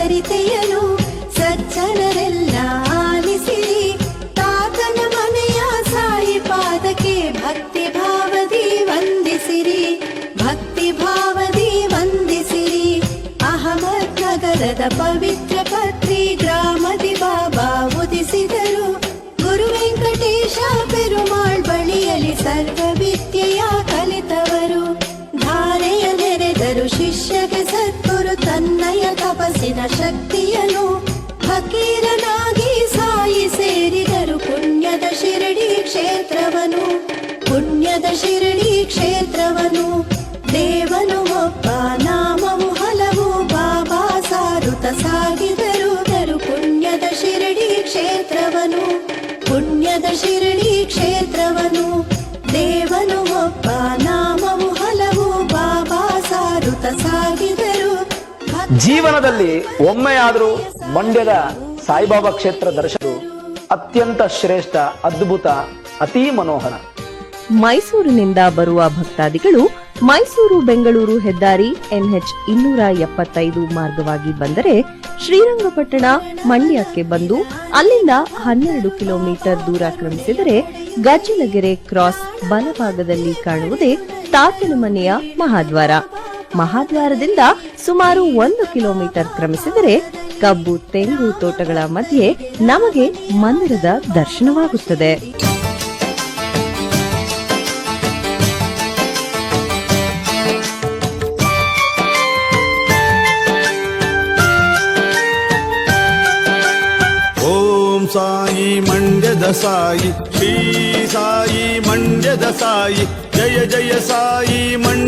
ಹರಿತೆಯನು ಸಜ್ಜನರೆಲ್ಲ ಆಲಿಸಿರಿ ತಾತನ ಮನೆಯ ಸಾಯಿ ಪಾದಕ್ಕೆ ಭಕ್ತಿ ಭಾವದಿ ವಂದಿಸಿರಿ, ಭಕ್ತಿ ಭಾವದಿ ವಂದಿಸಿರಿ. ಅಹಮದ್ ನಗರದ ಪವಿತ್ರ ಪತ್ರಿ ಗ್ರಾಮದಿ ಬಾಬಾ ಉದಿಸಿದರು. ಗುರು ವೆಂಕಟೇಶ ಪೆರುಮಾಳ್ ಬಳಿಯಲ್ಲಿ ಸರ್ವ ನೆರೆದರು ಶಿಷ್ಯಗೆ ಸದ್ಗುರು ತನ್ನಯ ತಪಸ್ಸಿನ ಶಕ್ತಿಯನು ಹಕೀರನಾಗಿ ಸಾಯಿ ಸೇರಿದರು. ಪುಣ್ಯದ ಶಿರಡಿ ಕ್ಷೇತ್ರವನು, ಪುಣ್ಯದ ಶಿರಡಿ ಕ್ಷೇತ್ರವನು. ದೇವನು ಒಬ್ಬ, ನಾಮವು ಹಲವು, ಬಾಬಾ ಸಾರುತ ಸಾಗಿದರು. ದರು ಪುಣ್ಯದ ಶಿರಡಿ ಕ್ಷೇತ್ರವನು, ಪುಣ್ಯದ ಶಿರಡಿ ಕ್ಷೇತ್ರವನು. ಜೀವನದಲ್ಲಿ ಒಮ್ಮೆಯಾದರೂ ಮಂಡ್ಯದ ಸಾಯಿಬಾಬಾ ಕ್ಷೇತ್ರ ದರ್ಶನ ಅತ್ಯಂತ ಶ್ರೇಷ್ಠ ಅದ್ಭುತ ಅತಿ ಮನೋಹರ. ಮೈಸೂರಿನಿಂದ ಬರುವ ಭಕ್ತಾದಿಗಳು ಮೈಸೂರು ಬೆಂಗಳೂರು ಹೆದ್ದಾರಿ ಎನ್ಎಚ್ ಇನ್ನೂರ ಎಪ್ಪತ್ತೈದು ಮಾರ್ಗವಾಗಿ ಬಂದರೆ ಶ್ರೀರಂಗಪಟ್ಟಣ ಮಂಡ್ಯಕ್ಕೆ ಬಂದು ಅಲ್ಲಿಂದ ಹನ್ನೆರಡು ಕಿಲೋಮೀಟರ್ ದೂರ ಕ್ರಮಿಸಿದರೆ ಗಜ್ಜಲಗೆರೆ ಕ್ರಾಸ್ ಬಲಭಾಗದಲ್ಲಿ ಕಾಣುವುದೇ ತಾತನ ಮನೆಯ ಮಹಾದ್ವಾರ. ಮಹಾದ್ವಾರದಿಂದ ಸುಮಾರು ಒಂದು ಕಿಲೋಮೀಟರ್ ಕ್ರಮಿಸಿದರೆ ಕಬ್ಬು, ತೆಂಗು ತೋಟಗಳ ಮಧ್ಯೆ ನಮಗೆ ಮಂದಿರದ ದರ್ಶನವಾಗುತ್ತದೆ. ಸಾಯಿ ಮಂಡ್ಯದ ಸಾಯಿ, ಶ್ರೀ ಸಾಯಿ ಮಂಡ್ಯದ ಸಾಯಿ, ಜಯ ಜಯ ಸಾಯಿ ಮಂಡ್ಯ